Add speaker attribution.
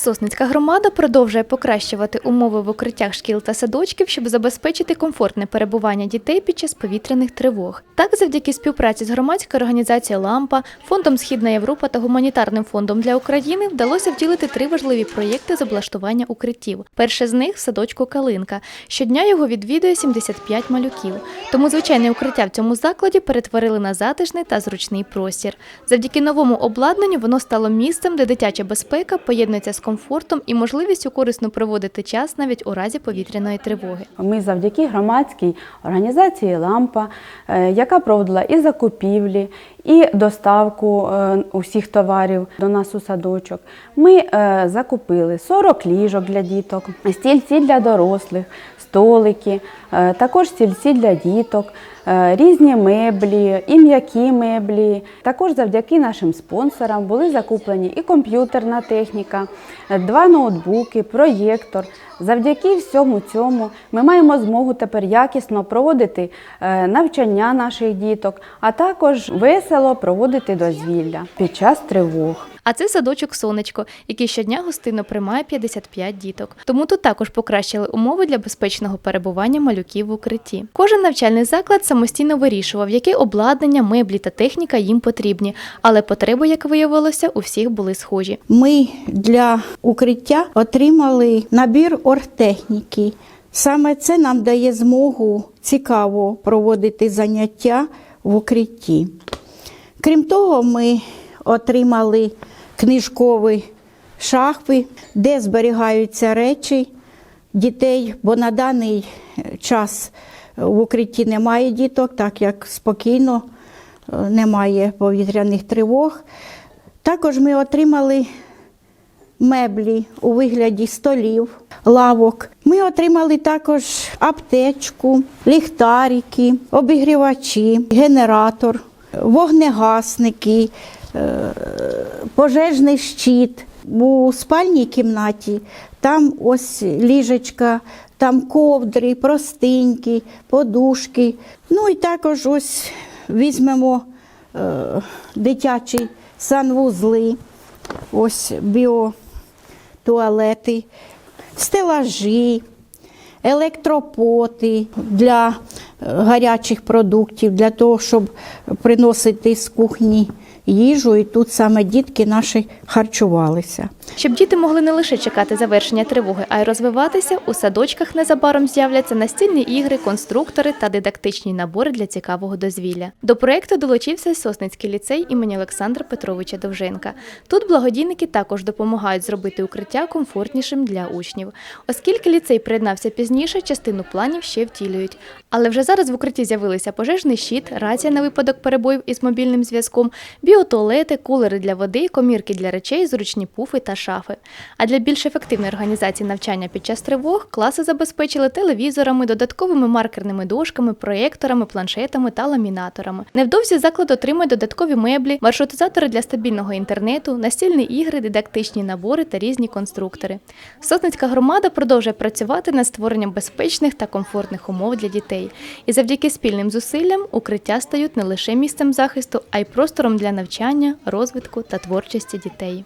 Speaker 1: Сосницька громада продовжує покращувати умови в укриттях шкіл та садочків, щоб забезпечити комфортне перебування дітей під час повітряних тривог. Так, завдяки співпраці з громадською організацією Лампа, фондом Східна Європа та гуманітарним фондом для України вдалося втілити три важливі проєкти з облаштування укриттів. Перше з них садочку Калинка. Щодня його відвідує 75 малюків. Тому звичайне укриття в цьому закладі перетворили на затишний та зручний простір. Завдяки новому обладнанню воно стало місцем, де дитяча безпека поєднується з комфортом і можливістю корисно проводити час навіть у разі повітряної тривоги.
Speaker 2: Ми завдяки громадській організації Лампа, е, яка проводила і закупівлі, і доставку е, усіх товарів до нас у садочок. Ми е, закупили 40 ліжок для діток, стільці для дорослих, столики, е, також стільці для діток, різні меблі, і м'які меблі. Також завдяки нашим спонсорам були закуплені і комп'ютерна техніка, два ноутбуки, проєктор. Завдяки всьому цьому ми маємо змогу тепер якісно проводити навчання наших діток, а також весело проводити дозвілля під час тривог.
Speaker 1: А це садочок Сонечко, який щодня гостинно приймає 55 діток. Тому тут також покращили умови для безпечного перебування малюків в укритті. Кожен навчальний заклад самостійно вирішував, яке обладнання, меблі та техніка їм потрібні, але потреби, як виявилося, у всіх були схожі.
Speaker 3: Ми для укриття отримали набір оргтехніки. Саме це нам дає змогу цікаво проводити заняття в укритті. Крім того, ми отримали книжкові шахви, де зберігаються речі дітей, бо на даний час в укритті немає діток, так як спокійно е, немає повітряних тривог. Також ми отримали меблі у вигляді столів, лавок. Ми отримали також аптечку, ліхтарики, обігрівачі, генератор, вогнегасники, е, пожежний щит. У спальній кімнаті там ось ліжечка, там ковдри, простиньки, подушки. Ну і також ось візьмемо е, дитячі санвузли, ось біотуалети, стелажі, електропоти для гарячих продуктів, для того, щоб приносити з кухні їжу, і тут саме дітки наші харчувалися.
Speaker 1: Щоб діти могли не лише чекати завершення тривоги, а й розвиватися, у садочках незабаром з'являться настільні ігри, конструктори та дидактичні набори для цікавого дозвілля. До проекту долучився Сосницький ліцей імені Олександра Петровича Довженка. Тут благодійники також допомагають зробити укриття комфортнішим для учнів. Оскільки ліцей приєднався пізніше, частину планів ще втілюють. Але вже зараз в укритті з'явилися пожежний щит, рація на випадок перебоїв із мобільним зв'язком, біотуалети, кулери для води, комірки для речей, зручні пуфи та шафи. А для більш ефективної організації навчання під час тривог класи забезпечили телевізорами, додатковими маркерними дошками, проєкторами, планшетами та ламінаторами. Невдовзі заклад отримає додаткові меблі, маршрутизатори для стабільного інтернету, настільні ігри, дидактичні набори та різні конструктори. Сосницька громада продовжує працювати над створенням безпечних та комфортних умов для дітей. І завдяки спільним зусиллям укриття стають не лише місцем захисту, а й простором для навчання, розвитку та творчості дітей.